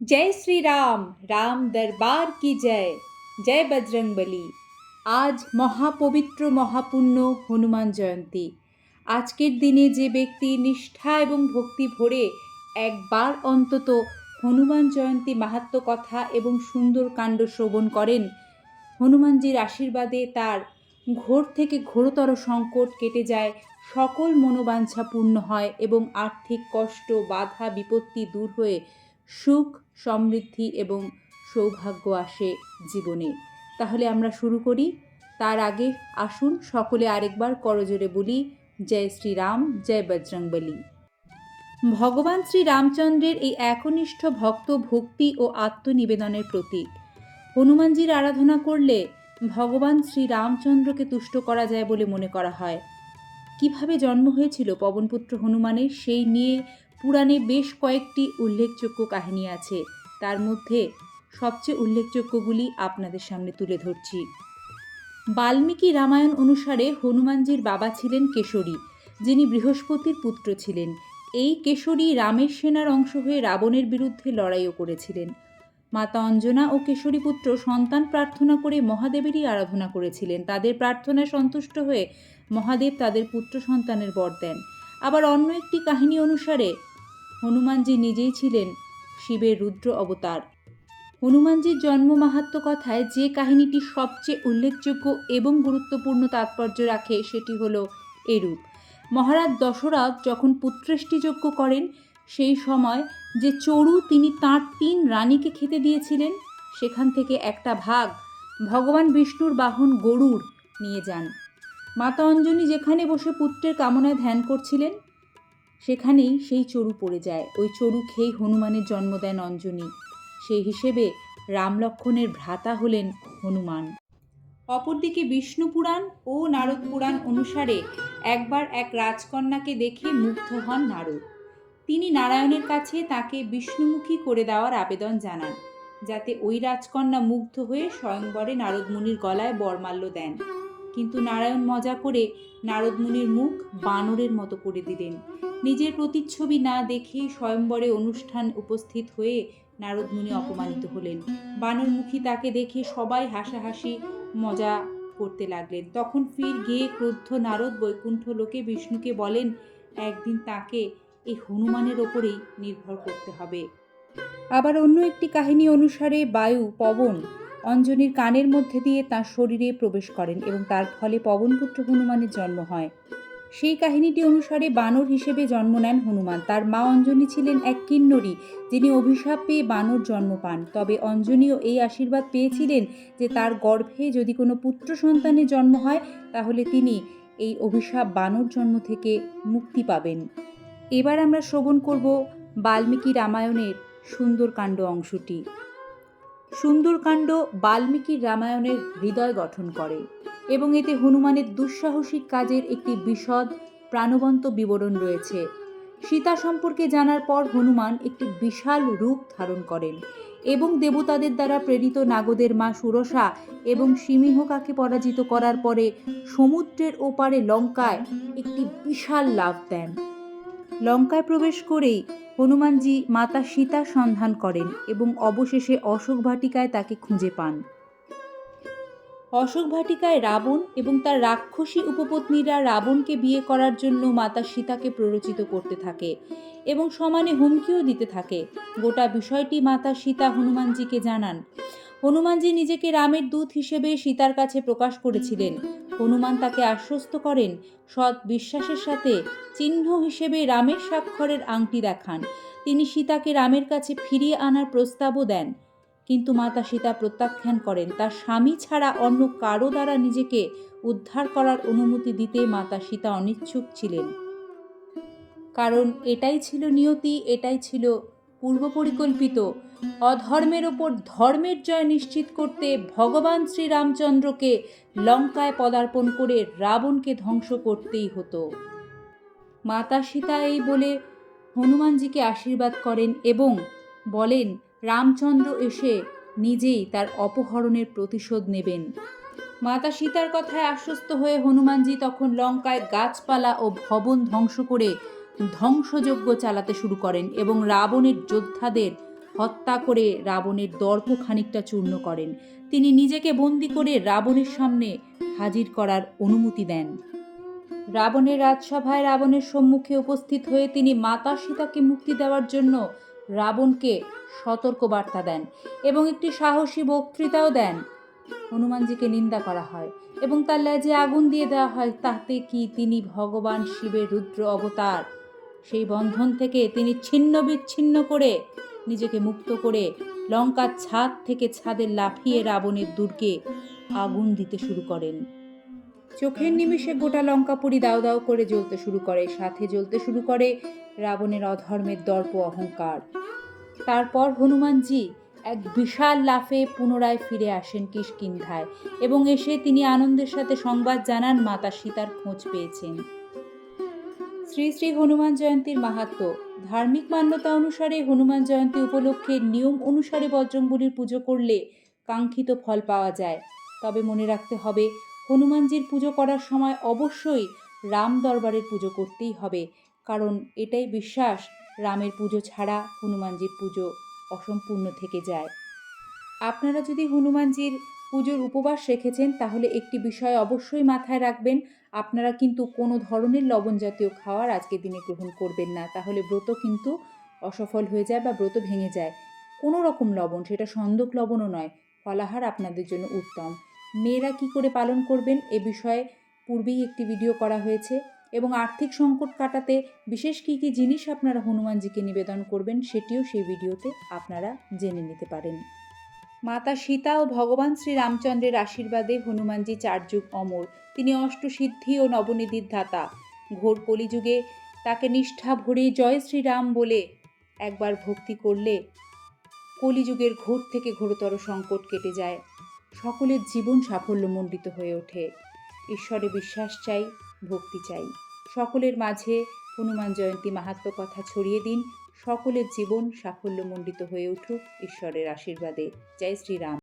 जय श्री राम রাম দরবার কি জয় জয় বজরংবলী আজ মহাপবিত্র মহাপুণ্য হনুমান জয়ন্তী আজকের দিনে যে ব্যক্তি নিষ্ঠা এবং ভক্তি ভরে একবার অন্তত হনুমান জয়ন্তী মাহাত্ম কথা এবং সুন্দর কাণ্ড শ্রবণ করেন হনুমানজির আশীর্বাদে তার ঘোর থেকে ঘোরতর সংকট কেটে যায় সকল মনোবাঞ্ছা পূর্ণ হয় এবং আর্থিক কষ্ট বাধা বিপত্তি দূর হয়ে সুখ, সমৃদ্ধি এবং সৌভাগ্য আসে জীবনে। তাহলে আমরা শুরু করি। তার আগে আসুন সকলে আরেকবার করজোরে বলি, জয় শ্রীরাম, জয় বজরংবলী। ভগবান শ্রী রামচন্দ্রের এই একনিষ্ঠ ভক্ত ভক্তি ও আত্মনিবেদনের প্রতীক। হনুমানজির আরাধনা করলে ভগবান শ্রী রামচন্দ্রকে তুষ্ট করা যায় বলে মনে করা হয়। কীভাবে জন্ম হয়েছিল পবনপুত্র হনুমানের সেই নিয়ে পুরাণে বেশ কয়েকটি উল্লেখযোগ্য কাহিনী আছে। তার মধ্যে সবচেয়ে উল্লেখযোগ্যগুলি আপনাদের সামনে তুলে ধরছি। বাল্মীকি রামায়ণ অনুসারে হনুমানজির বাবা ছিলেন কেশরী, যিনি বৃহস্পতির পুত্র ছিলেন। এই কেশরী রামের সেনার অংশ হয়ে রাবণের বিরুদ্ধে লড়াইও করেছিলেন। মাতা অঞ্জনা ও কেশরী পুত্র সন্তান প্রার্থনা করে মহাদেবেরই আরাধনা করেছিলেন। তাদের প্রার্থনায় সন্তুষ্ট হয়ে মহাদেব তাদের পুত্র সন্তানের বর দেন। আবার অন্য একটি কাহিনী অনুসারে হনুমানজি নিজেই ছিলেন শিবের রুদ্র অবতার। হনুমানজির জন্ম মাহাত্ম কথায় যে কাহিনীটি সবচেয়ে উল্লেখযোগ্য এবং গুরুত্বপূর্ণ তাৎপর্য রাখে সেটি হল এরূপ। মহারাজ দশরথ যখন পুত্রেষ্টিযজ্ঞ করেন, সেই সময় যে চড়ু তিনি তাঁর তিন রানীকে খেতে দিয়েছিলেন, সেখান থেকে একটা ভাগ ভগবান বিষ্ণুর বাহন গরুড় নিয়ে যান। মাতা অঞ্জনী যেখানে বসে পুত্রের কামনায় ধ্যান করছিলেন সেখানেই সেই চড়ু পড়ে যায়। ওই চড়ু খেয়েই হনুমানের জন্ম দেন অঞ্জনী। সেই হিসেবে রাম লক্ষণের ভ্রাতা হলেন হনুমান। অপরদিকে বিষ্ণু পুরাণ ও নারদ পুরাণ অনুসারে একবার এক রাজকন্যাকে দেখে মুগ্ধ হন নারদ। তিনি নারায়ণের কাছে তাকে বিষ্ণুমুখী করে দেওয়ার আবেদন জানান, যাতে ওই রাজকন্যা মুগ্ধ হয়ে স্বয়ংবরে নারদমুনির গলায় বরমাল্য দেন। কিন্তু নারায়ণ মজা করে নারদমুনির মুখ বানরের মতো করে দিলেন। নিজের প্রতিচ্ছবি না দেখে স্বয়ংবরে অনুষ্ঠান উপস্থিত হয়ে নারদমুনি অপমানিত হলেন। বানরমুখী তাকে দেখে সবাই হাসাহাসি, মজা করতে লাগলেন। তখন ফির গিয়ে ক্রুদ্ধ নারদ বৈকুণ্ঠ লোকে বিষ্ণুকে বলেন, একদিন তাকে এই হনুমানের ওপরেই নির্ভর করতে হবে। আবার অন্য একটি কাহিনী অনুসারে বায়ু, পবন অঞ্জনীর কানের মধ্যে দিয়ে তার শরীরে প্রবেশ করেন এবং তার ফলে পবনপুত্র হনুমানের জন্ম হয়। সেই কাহিনীটি অনুসারে বানর হিসেবে জন্ম নেন হনুমান। তার মা অঞ্জনী ছিলেন এক কিন্নরী, যিনি অভিশাপ পেয়ে বানর জন্ম পান। তবে অঞ্জনীও এই আশীর্বাদ পেয়েছিলেন যে তার গর্ভে যদি কোনো পুত্র সন্তানের জন্ম হয়, তাহলে তিনি এই অভিশাপ বানর জন্ম থেকে মুক্তি পাবেন। এবার আমরা শ্রবণ করব বাল্মীকি রামায়ণের সুন্দরকাণ্ড অংশটি। সুন্দরকাণ্ড বাল্মীকির রামায়ণের হৃদয় গঠন করে এবং এতে হনুমানের দুঃসাহসিক কাজের একটি বিশদ প্রাণবন্ত বিবরণ রয়েছে। সীতা সম্পর্কে জানার পর হনুমান একটি বিশাল রূপ ধারণ করেন এবং দেবতাদের দ্বারা প্রেরিত নাগদের মা সুরসা এবং সিমিহকাকে পরাজিত করার পরে সমুদ্রের ওপারে লঙ্কায় একটি বিশাল লাভ দেন। লঙ্কায় প্রবেশ করেই হনুমানজি মাতা সীতার সন্ধান করেন এবং অবশেষে অশোক ভাটিকায় তাকে খুঁজে পান। অশোক ভাটিকায় রাবণ এবং তার রাক্ষসী উপপত্নীরা রাবণকে বিয়ে করার জন্য মাতা সীতাকে প্ররোচিত করতে থাকে এবং সমানে হুমকিও দিতে থাকে। গোটা বিষয়টি মাতা সীতা হনুমানজিকে জানান। হনুমানজি নিজেকে রামের দূত হিসেবে সীতার কাছে প্রকাশ করেছিলেন। হনুমান তাকে আশ্বস্ত করেন, সৎ বিশ্বাসের সাথে চিহ্ন হিসেবে রামের স্বাক্ষরের আংটি দেখান। তিনি সীতাকে রামের কাছে ফিরিয়ে আনার প্রস্তাবও দেন। কিন্তু মাতা সীতা প্রত্যাখ্যান করেন, তার স্বামী ছাড়া অন্য কারও দ্বারা নিজেকে উদ্ধার করার অনুমতি দিতে মাতা সীতা অনিচ্ছুক ছিলেন। কারণ এটাই ছিল নিয়তি, এটাই ছিল পূর্ব পরিকল্পিত অধর্মের ওপর ধর্মের জয় নিশ্চিত করতে ভগবান শ্রীরামচন্দ্রকে লঙ্কায় পদার্পণ করে রাবণকে ধ্বংস করতেই হতো। মাতা সীতা এই বলে হনুমানজিকে আশীর্বাদ করেন এবং বলেন, রামচন্দ্র এসে নিজেই তার অপহরণের প্রতিশোধ নেবেন। মাতা সীতার কথায় আশ্বস্ত হয়ে হনুমানজি তখন লঙ্কায় গাছপালা ও ভবন ধ্বংস করে ধ্বংসযজ্ঞ চালাতে শুরু করেন এবং রাবণের যোদ্ধাদের হত্যা করে রাবণের দর্প খানিকটা চূর্ণ করেন। তিনি নিজেকে বন্দি করে রাবণের সামনে হাজির করার অনুমতি দেন। রাবণের রাজসভায় রাবণের সম্মুখে উপস্থিত হয়ে তিনি মাতা সীতাকে মুক্তি দেওয়ার জন্য রাবণকে সতর্ক বার্তা দেন এবং একটি সাহসী বক্তৃতাও দেন। হনুমানজিকে নিন্দা করা হয় এবং তার লেজে আগুন দিয়ে দেওয়া হয়, তাতে কি তিনি ভগবান শিবের রুদ্র অবতার সেই বন্ধন থেকে তিনি ছিন্ন বিচ্ছিন্ন করে নিজেকে মুক্ত করে লঙ্কার ছাদ থেকে ছাদে লাফিয়ে রাবণের দুর্গে আগুন দিতে শুরু করেন। চোখের নিমিষে গোটা লঙ্কাপুরি দাও দাও করে জ্বলতে শুরু করে, সাথে জ্বলতে শুরু করে রাবণের অধর্মের দর্প অহংকার। তারপর হনুমানজি এক বিশাল লাফে পুনরায় ফিরে আসেন কিষ্কিন্ধায় এবং এসে তিনি আনন্দের সাথে সংবাদ জানান মাতা সীতার খোঁজ পেয়েছেন। শ্রী শ্রী হনুমান জয়ন্তীর মাহাত্ম্য ধার্মিক মান্যতা অনুসারে হনুমান জয়ন্তী উপলক্ষে নিয়ম অনুসারে বজরংবলির পুজো করলে কাঙ্ক্ষিত ফল পাওয়া যায়। তবে মনে রাখতে হবে, হনুমানজির পুজো করার সময় অবশ্যই রাম দরবারের পুজো করতেই হবে। কারণ এটাই বিশ্বাস, রামের পুজো ছাড়া হনুমানজির পুজো অসম্পূর্ণ থেকে যায়। আপনারা যদি হনুমানজির পুজোর উপবাস রেখেছেন, তাহলে একটি বিষয় অবশ্যই মাথায় রাখবেন আপনারা কিন্তু কোনো ধরনের লবণ জাতীয় খাওয়ার আজকের দিনে গ্রহণ করবেন না। তাহলে ব্রত কিন্তু অসফল হয়ে যায় বা ব্রত ভেঙে যায়। কোনো রকম লবণ, সেটা সন্দক লবণও নয়, ফলাহার আপনাদের জন্য উত্তম। মেয়েরা কি করে পালন করবেন এ বিষয়ে পূর্বেই একটি ভিডিও করা হয়েছে এবং আর্থিক সংকট কাটাতে বিশেষ কী কী জিনিস আপনারা হনুমানজিকে নিবেদন করবেন সেটিও সেই ভিডিওতে আপনারা জেনে নিতে পারেন। মাতা সীতা ও ভগবান শ্রীরামচন্দ্রের আশীর্বাদে হনুমানজি চার যুগ অমর। তিনি অষ্টসিদ্ধি ও নবনিধির ধাতা ঘোর কলিযুগে তাকে নিষ্ঠা ভরে জয় শ্রীরাম বলে একবার ভক্তি করলে কলিযুগের ঘোর থেকে ঘোরতর সংকট কেটে যায়। সকলের জীবন সাফল্যমণ্ডিত হয়ে ওঠে। ঈশ্বরে বিশ্বাস চাই, ভক্তি চাই। সকলের মাঝে হনুমান জয়ন্তী মাহাত্ম কথা ছড়িয়ে দিন। সকলের জীবন সাফল্যমণ্ডিত হয়ে উঠুক। ঈশ্বরের আশীর্বাদে। জয় শ্রীরাম।